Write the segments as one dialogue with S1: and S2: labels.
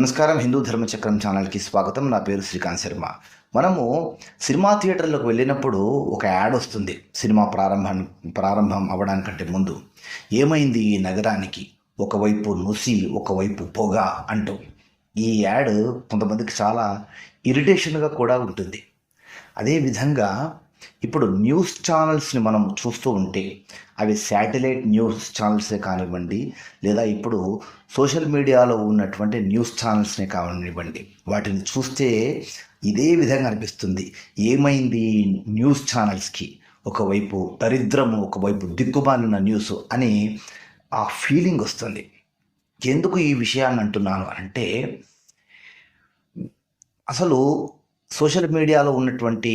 S1: నమస్కారం. హిందూ ధర్మచక్రం ఛానల్కి స్వాగతం. నా పేరు శ్రీకాంత్ శర్మ. మనము సినిమా థియేటర్లకు వెళ్ళినప్పుడు ఒక యాడ్ వస్తుంది. సినిమా ప్రారంభం ప్రారంభం అవ్వడానికంటే ముందు ఏమైంది ఈ నగరానికి? ఒకవైపు నుసి ఒకవైపు పొగ అంటూ. ఈ యాడ్ కొంతమందికి చాలా ఇరిటేషన్గా కూడా ఉంటుంది. అదేవిధంగా ఇప్పుడు న్యూస్ ఛానల్స్ని మనం చూస్తూ ఉంటే అవి శాటిలైట్ న్యూస్ ఛానల్సే కానివ్వండి లేదా ఇప్పుడు సోషల్ మీడియాలో ఉన్నటువంటి న్యూస్ ఛానల్స్నే కానివ్వండి వాటిని చూస్తే ఇదే విధంగా అనిపిస్తుంది. ఏమైంది న్యూస్ ఛానల్స్కి? ఒకవైపు దరిద్రము ఒకవైపు దిక్కుమాలిన న్యూస్ అని ఆ ఫీలింగ్ వస్తుంది. ఎందుకు ఈ విషయాన్ని అంటున్నాను అంటే అసలు సోషల్ మీడియాలో ఉన్నటువంటి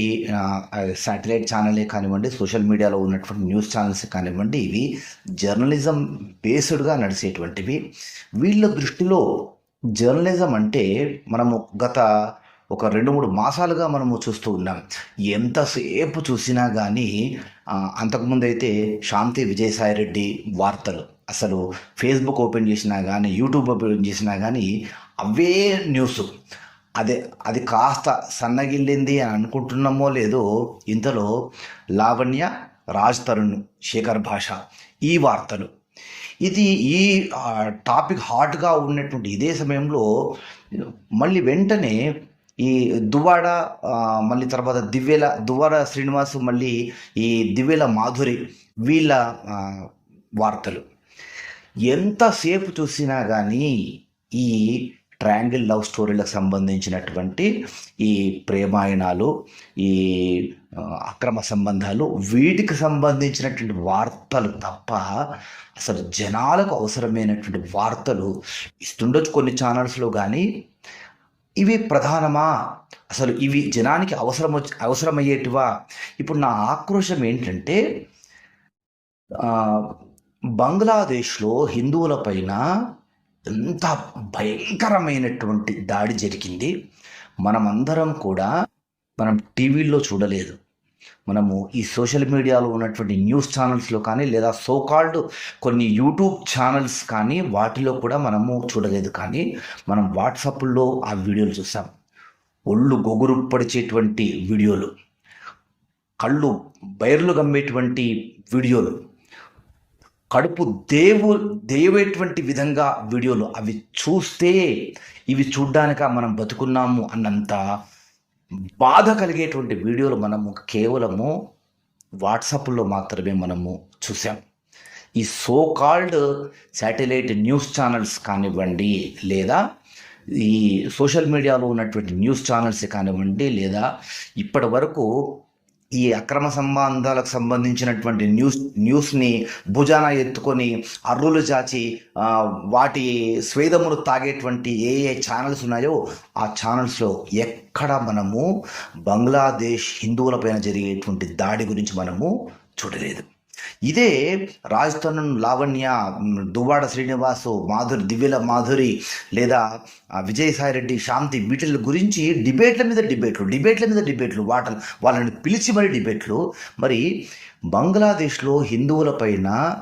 S1: శాటిలైట్ ఛానలే కానివ్వండి సోషల్ మీడియాలో ఉన్నటువంటి న్యూస్ ఛానల్స్ కానివ్వండి ఇవి జర్నలిజం బేస్డ్గా నడిచేటువంటివి. వీళ్ళ దృష్టిలో జర్నలిజం అంటే మనము గత ఒక రెండు మూడు మాసాలుగా మనము చూస్తూ ఉన్నాం. ఎంతసేపు చూసినా కానీ అంతకుముందు అయితే శాంతి విజయసాయిరెడ్డి వార్తలు. అసలు ఫేస్బుక్ ఓపెన్ చేసినా కానీ యూట్యూబ్ ఓపెన్ చేసినా కానీ అవే న్యూస్. అదే అది కాస్త సన్నగిల్లింది అని అనుకుంటున్నామో లేదో ఇంతలో లావణ్య రాజ్ తరుణ్ శేఖర్ భాష ఈ వార్తలు. ఇది ఈ టాపిక్ హాట్గా ఉన్నటువంటి ఇదే సమయంలో మళ్ళీ వెంటనే ఈ దువ్వాడ మళ్ళీ తర్వాత దివ్యల దువ్వాడ శ్రీనివాస్ మళ్ళీ ఈ దివ్యల మాధురి వీళ్ళ వార్తలు. ఎంతసేపు చూసినా కానీ ఈ ట్రయాంగిల్ లవ్ స్టోరీలకు సంబంధించినటువంటి ఈ ప్రేమాయణాలు ఈ అక్రమ సంబంధాలు వీటికి సంబంధించినటువంటి వార్తలు తప్ప అసలు జనాలకు అవసరమైనటువంటి వార్తలు ఇస్తుండొచ్చు కొన్ని ఛానల్స్లో కానీ ఇవి ప్రధానమా? అసలు ఇవి జనానికి అవసరం అవసరమయ్యేటివా? ఇప్పుడు నా ఆక్రోశం ఏంటంటే బంగ్లాదేశ్లో హిందువుల పైన ఎంత భయంకరమైనటువంటి దాడి జరిగింది. మనమందరం కూడా మనం టీవీల్లో చూడలేదు. మనము ఈ సోషల్ మీడియాలో ఉన్నటువంటి న్యూస్ ఛానల్స్లో కానీ లేదా సోకాల్డ్ కొన్ని యూట్యూబ్ ఛానల్స్ కానీ వాటిలో కూడా మనము చూడలేదు. కానీ మనం వాట్సాప్లో ఆ వీడియోలు చూసాం. ఒళ్ళు గొగురు పడిచేటువంటి వీడియోలు. కళ్ళు బైర్లు గమ్మేటువంటి వీడియోలు. కడుపు దేవు దేవేటువంటి విధంగా వీడియోలు అవి చూస్తే ఇవి చూడ్డానిక మనం బతుకున్నాము అన్నంత బాధ కలిగేటువంటి వీడియోలు మనము కేవలము వాట్సాప్లో మాత్రమే మనము చూసాం. ఈ so called satellite news channels కానివ్వండి లేదా ఈ సోషల్ మీడియాలో ఉన్నటువంటి న్యూస్ ఛానల్స్ కానివ్వండి లేదా ఇప్పటి వరకు ఈ అక్రమ సంబంధాలకు సంబంధించినటువంటి న్యూస్ న్యూస్ని భుజాన ఎత్తుకొని అర్రులు చాచి వాటి స్వేదములు తాగేటువంటి ఏ ఏ ఛానల్స్ ఉన్నాయో ఆ ఛానల్స్లో ఎక్కడ మనము బంగ్లాదేశ్ హిందువులపైన జరిగేటువంటి దాడి గురించి మనము చూడలేదు. ఇదే రాజస్థాన్ లావణ్య దువ్వాడ శ్రీనివాసు మాధురి దివ్యల మాధురి లేదా విజయసాయిరెడ్డి శాంతి వీటిల గురించి డిబేట్ల మీద డిబేట్లు డిబేట్ల మీద డిబేట్లు వాట వాళ్ళని పిలిచి మరి డిబేట్లు. మరి బంగ్లాదేశ్లో హిందువులపైన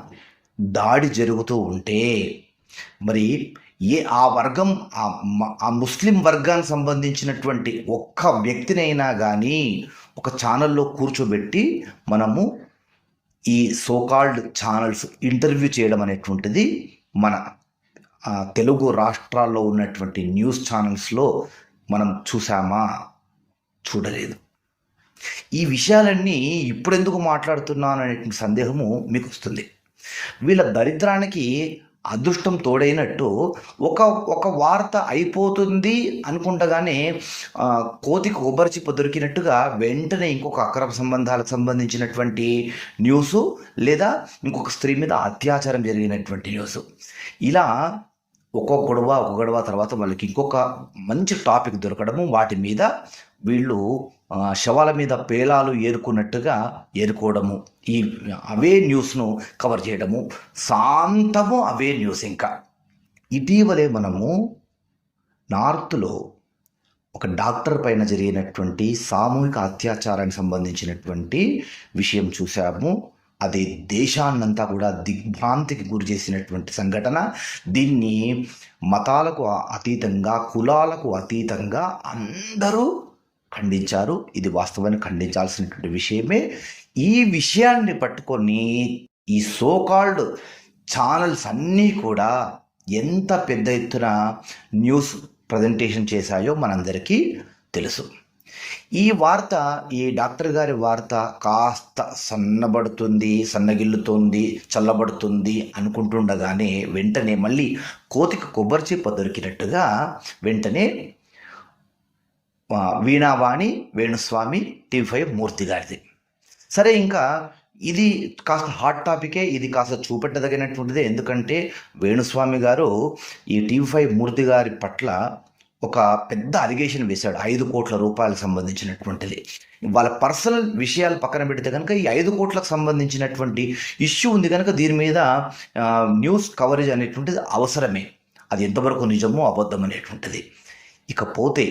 S1: దాడి జరుగుతూ ఉంటే మరి ఏ ఆ వర్గం ఆ ఆ ముస్లిం వర్గానికి సంబంధించినటువంటి ఒక్క వ్యక్తినైనా కానీ ఒక ఛానల్లో కూర్చోబెట్టి మనము ఈ సోకాల్డ్ ఛానల్స్ ఇంటర్వ్యూ చేయడం అనేటువంటిది మన తెలుగు రాష్ట్రాల్లో ఉన్నటువంటి న్యూస్ ఛానల్స్లో మనం చూసామా? చూడలేదు. ఈ విషయాలన్నీ ఇప్పుడెందుకు మాట్లాడుతున్నాను అనేటువంటి సందేహము మీకు వస్తుంది వీళ్ళ దరిద్రానికి అదృష్టం తోడైనట్టు ఒక ఒక వార్త అయిపోతుంది అనుకుంటగానే కోతికి కొబ్బరి చిప్ప దొరికినట్టుగా వెంటనే ఇంకొక అక్రమ సంబంధాలకు సంబంధించినటువంటి న్యూస్ లేదా ఇంకొక స్త్రీ మీద అత్యాచారం జరిగినటువంటి న్యూస్. ఇలా ఒక్కొక్క గొడవ ఒక గొడవ తర్వాత వాళ్ళకి ఇంకొక మంచి టాపిక్ దొరకడము వాటి మీద వీళ్ళు శవాల మీద పేలాలు ఏరుకున్నట్టుగా ఏరుకోవడము. ఈ అవే న్యూస్ను కవర్ చేయడము. శాంతము అవే న్యూస్ ఇంకా. ఇటీవలే మనము నార్త్లో ఒక డాక్టర్ పైన జరిగినటువంటి సామూహిక అత్యాచారానికి సంబంధించినటువంటి విషయం చూసాము అది దేశాన్నంతా కూడా దిగ్భ్రాంతికి గురి చేసినటువంటి సంఘటన. దీన్ని మతాలకు అతీతంగా కులాలకు అతీతంగా అందరూ ఖండించారు. ఇది వాస్తవాన్ని ఖండించాల్సినటువంటి విషయమే. ఈ విషయాన్ని పట్టుకొని ఈ సోకాల్డ్ ఛానల్స్ అన్నీ కూడా ఎంత పెద్ద ఎత్తున న్యూస్ ప్రజెంటేషన్ చేశాయో మనందరికీ తెలుసు. ఈ వార్త ఈ డాక్టర్ గారి వార్త కాస్త సన్నబడుతుంది సన్నగిల్లుతోంది చల్లబడుతుంది అనుకుంటుండగానే వెంటనే మళ్ళీ కోతికి కొబ్బరి చేప దొరికినట్టుగా వెంటనే వీణావాణి వేణుస్వామి టీవీ ఫైవ్ మూర్తి గారిది. సరే ఇంకా ఇది కాస్త హాట్ టాపికే ఇది కాస్త చూపెట్టదగినటువంటిదే. ఎందుకంటే వేణుస్వామి గారు ఈ టీవీ ఫైవ్ మూర్తి గారి పట్ల ఒక పెద్ద అలిగేషన్ వేశాడు ఐదు కోట్ల రూపాయలకు సంబంధించినటువంటిది. వాళ్ళ పర్సనల్ విషయాలు పక్కన పెడితే కనుక ఈ ఐదు కోట్లకు సంబంధించినటువంటి ఇష్యూ ఉంది కనుక దీని మీద న్యూస్ కవరేజ్ అనేటువంటిది అవసరమే. అది ఎంతవరకు నిజమో అబద్ధం అనేటువంటిది ఇకపోతే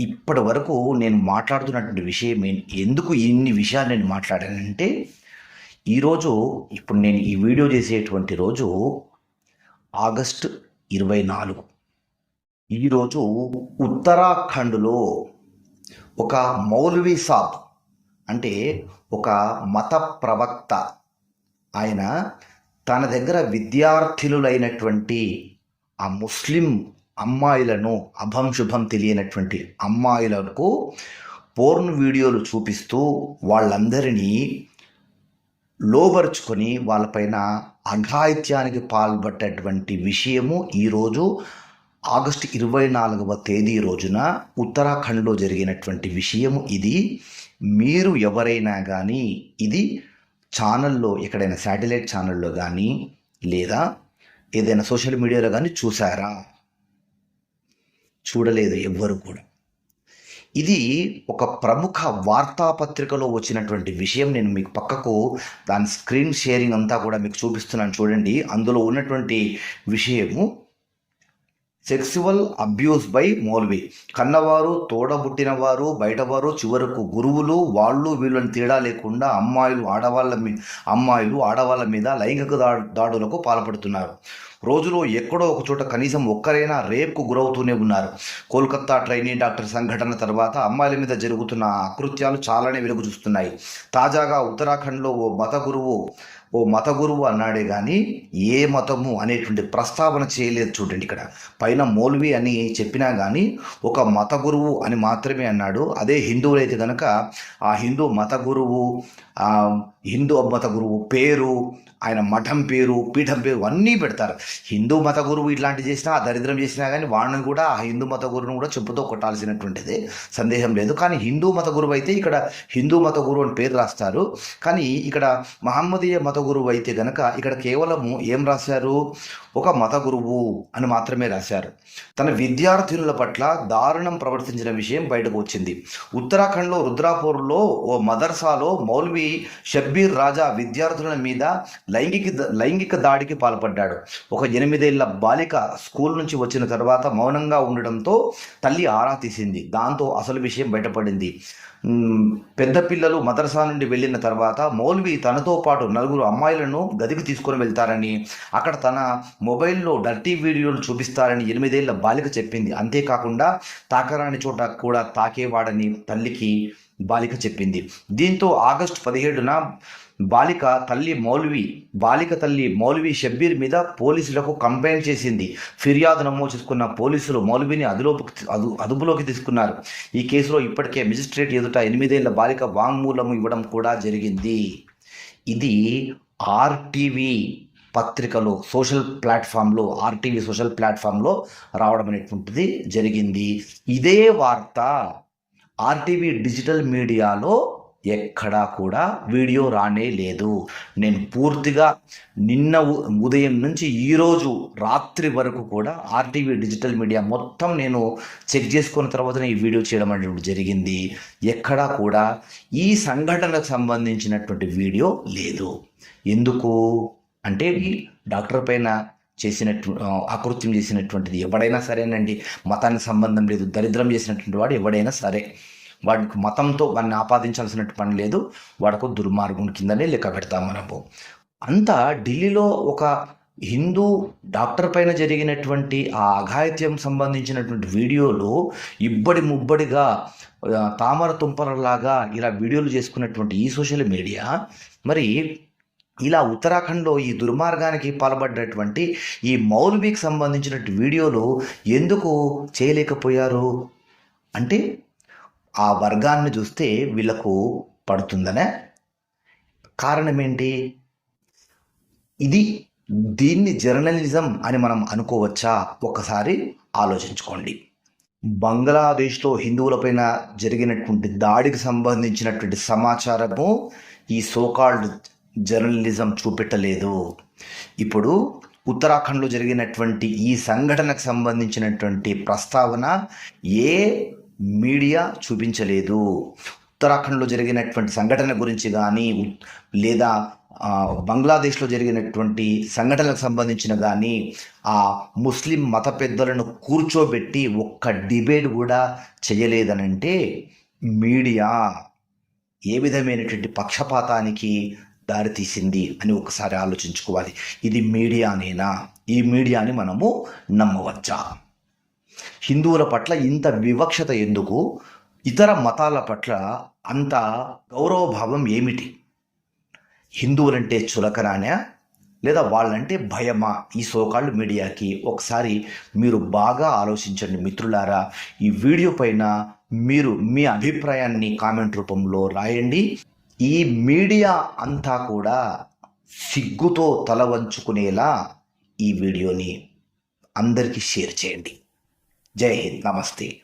S1: ఇప్పటి వరకు నేను మాట్లాడుతున్నటువంటి విషయం ఏం- ఎందుకు ఇన్ని విషయాలు నేను మాట్లాడానంటే ఈరోజు ఇప్పుడు నేను ఈ వీడియో చేసేటువంటి రోజు ఆగస్ట్ ఇరవై నాలుగు. ఈరోజు ఉత్తరాఖండ్లో ఒక మౌలవీ సాబ్ అంటే ఒక మత ప్రవక్త ఆయన తన దగ్గర విద్యార్థినులైనటువంటి ఆ ముస్లిం అమ్మాయిలను అభం శుభం తెలియనటువంటి అమ్మాయిలకు పోర్న్ వీడియోలు చూపిస్తూ వాళ్ళందరినీ లోబరుచుకొని వాళ్ళపైన అఘాయిత్యానికి పాల్పడ్డటువంటి విషయము ఈరోజు ఆగస్టు ఇరవై నాలుగవ తేదీ రోజున ఉత్తరాఖండ్లో జరిగినటువంటి విషయము ఇది. మీరు ఎవరైనా కానీ ఇది ఛానల్లో ఎక్కడైనా శాటిలైట్ ఛానల్లో కానీ లేదా ఏదైనా సోషల్ మీడియాలో కానీ చూసారా చూడలేదు ఎవ్వరు కూడా. ఇది ఒక ప్రముఖ వార్తాపత్రికలో వచ్చినటువంటి విషయం. నేను మీకు పక్కకు దాని స్క్రీన్ షేరింగ్ అంతా కూడా మీకు చూపిస్తున్నాను చూడండి. అందులో ఉన్నటువంటి విషయము సెక్సువల్ అబ్యూస్ బై మోల్వి కన్నవారు తోడబుట్టినవారు బయటవారు చివరకు గురువులు వాళ్ళు వీళ్ళని తేడా లేకుండా అమ్మాయిలు ఆడవాళ్ళ మీ అమ్మాయిలు ఆడవాళ్ళ మీద లైంగిక దా దాడులకు పాల్పడుతున్నారు. రోజులో ఎక్కడో ఒక చోట కనీసం ఒక్కరైనా రేప్కు గురవుతూనే ఉన్నారు. కోల్కతా ట్రైనీ డాక్టర్ సంఘటన తర్వాత అమ్మాయిల మీద జరుగుతున్న అకృత్యాలు చాలానే వెలుగు చూస్తున్నాయి. తాజాగా ఉత్తరాఖండ్లో ఓ మత గురువు ఓ మత గురువు అన్నాడే కానీ ఏ మతము అనేటువంటి ప్రస్తావన చేయలేదు చూడండి ఇక్కడ. పైన మౌల్వి అని చెప్పినా కానీ ఒక మత గురువు అని మాత్రమే అన్నాడు. అదే హిందువులైతే కనుక ఆ హిందూ మత గురువు హిందూ మత గురువు పేరు ఆయన మఠం పేరు పీఠం పేరు అన్నీ పెడతారు. హిందూ మత గురువు ఇట్లాంటి చేసినా ఆ దరిద్రం చేసినా కానీ వాడిని కూడా ఆ హిందూ మత గురువును కూడా చెప్పుతో కొట్టాల్సినటువంటిది సందేహం లేదు. కానీ హిందూ మత గురువు అయితే ఇక్కడ హిందూ మత గురువు అని పేరు రాస్తారు. కానీ ఇక్కడ మహమ్మదీయ మత గురువు అయితే గనక ఇక్కడ కేవలము ఏం రాశారు? ఒక మత గురువు అని మాత్రమే రాశారు. తన విద్యార్థినుల పట్ల దారుణం ప్రవర్తించిన విషయం బయటకు వచ్చింది. ఉత్తరాఖండ్లో రుద్రాపూర్లో ఓ మదర్సాలో మౌల్వి షబ్బీర్ రాజా విద్యార్థుల మీద లైంగిక లైంగిక దాడికి పాల్పడ్డాడు. ఒక ఎనిమిదేళ్ళ బాలిక స్కూల్ నుంచి వచ్చిన తర్వాత మౌనంగా ఉండడంతో తల్లి ఆరా తీసింది. దాంతో అసలు విషయం బయటపడింది. పెద్ద పిల్లలు మదర్సా నుండి వెళ్ళిన తర్వాత మౌల్వి తనతో పాటు నలుగురు అమ్మాయిలను గదికి తీసుకొని వెళ్తారని అక్కడ తన మొబైల్లో డర్టీ వీడియోలు చూపిస్తారని ఎనిమిదేళ్ళ బాలిక చెప్పింది. అంతేకాకుండా తాకరాని చోట కూడా తాకేవాడని తల్లికి బాలిక చెప్పింది. దీంతో ఆగస్టు పదిహేడున బాలిక తల్లి మౌల్వి బాలిక తల్లి మౌల్వి షబ్బీర్ మీద పోలీసులకు కంప్లైంట్ చేసింది. ఫిర్యాదు నమోదు చేసుకున్న పోలీసులు మౌల్విని అదులోకి అదు అదుపులోకి తీసుకున్నారు. ఈ కేసులో ఇప్పటికే మెజిస్ట్రేట్ ఎదుట ఎనిమిదేళ్ళ బాలిక వాంగ్మూలం ఇవ్వడం కూడా జరిగింది. ఇది ఆర్టీవీ పత్రికలో సోషల్ ప్లాట్ఫామ్లో ఆర్టీవీ సోషల్ ప్లాట్ఫామ్లో రావడం అనేటువంటిది జరిగింది. ఇదే వార్త. ఆర్టీవీ డిజిటల్ మీడియాలో ఎక్కడా కూడా వీడియో రానే లేదు. నేను పూర్తిగా నిన్న ఉదయం నుంచి ఈరోజు రాత్రి వరకు కూడా ఆర్టీవీ డిజిటల్ మీడియా మొత్తం నేను చెక్ చేసుకున్న తర్వాతనే ఈ వీడియో చేయడం అనేది జరిగింది. ఎక్కడా కూడా ఈ సంఘటనకు సంబంధించినటువంటి వీడియో లేదు. ఎందుకు? అంటే డాక్టర్ పైన చేసినట్టు ఆకృత్యం చేసినటువంటిది ఎవడైనా సరేనండి. మతానికి సంబంధం లేదు. దరిద్రం చేసినటువంటి వాడు ఎవడైనా సరే. వాడికి మతంతో వాడిని ఆపాదించాల్సిన పని లేదు. వాడికి దుర్మార్గుని కిందనే లెక్క పెడతాం మనము. అంతా ఢిల్లీలో ఒక హిందూ డాక్టర్ పైన జరిగినటువంటి ఆ అఘాయిత్యం సంబంధించినటువంటి వీడియోలు ఇబ్బడి ముబ్బడిగా తామర తుంపరలాగా ఇలా వీడియోలు చేసుకున్నటువంటి ఈ సోషల్ మీడియా మరి ఇలా ఉత్తరాఖండ్లో ఈ దుర్మార్గానికి పాల్పడ్డటువంటి ఈ మౌల్వీకి సంబంధించినటువంటి వీడియోలు ఎందుకు చేయలేకపోయారు? అంటే ఆ వర్గాన్ని చూస్తే వీళ్ళకు పడుతుందనే కారణం ఏంటి ఇది దీన్ని జర్నలిజం అని మనం అనుకోవచ్చా? ఒకసారి ఆలోచించుకోండి. బంగ్లాదేశ్లో హిందువులపైన జరిగినటువంటి దాడికి సంబంధించినటువంటి సమాచారము ఈ సోకాల్డ్ జర్నలిజం చూపెట్టలేదు. ఇప్పుడు ఉత్తరాఖండ్లో జరిగినటువంటి ఈ సంఘటనకు సంబంధించినటువంటి ప్రస్తావన ఏ మీడియా చూపించలేదు. ఉత్తరాఖండ్లో జరిగినటువంటి సంఘటన గురించి కానీ లేదా బంగ్లాదేశ్లో జరిగినటువంటి సంఘటనలకు సంబంధించిన కానీ ఆ ముస్లిం మత పెద్దలను కూర్చోబెట్టి ఒక్క డిబేట్ కూడా చేయలేదనంటే మీడియా ఏ విధమైనటువంటి పక్షపాతానికి దారితీసింది అని ఒకసారి ఆలోచించుకోవాలి. ఇది మీడియానేనా? ఈ మీడియాని మనము నమ్మవచ్చా? హిందువుల పట్ల ఇంత వివక్షత ఎందుకు? ఇతర మతాల పట్ల అంత గౌరవభావం ఏమిటి? హిందువులంటే చులకనానా? లేదా వాళ్ళంటే భయమా? ఈ సోకాళ్ళు మీడియాకి ఒకసారి మీరు బాగా ఆలోచించండి మిత్రులారా. ఈ వీడియో పైన మీరు మీ అభిప్రాయాన్ని కామెంట్ రూపంలో రాయండి. ఈ మీడియా అంతా కూడా సిగ్గుతో తల వంచుకునేలా ఈ వీడియోని అందరికీ షేర్ చేయండి. జై హింద్. నమస్తే.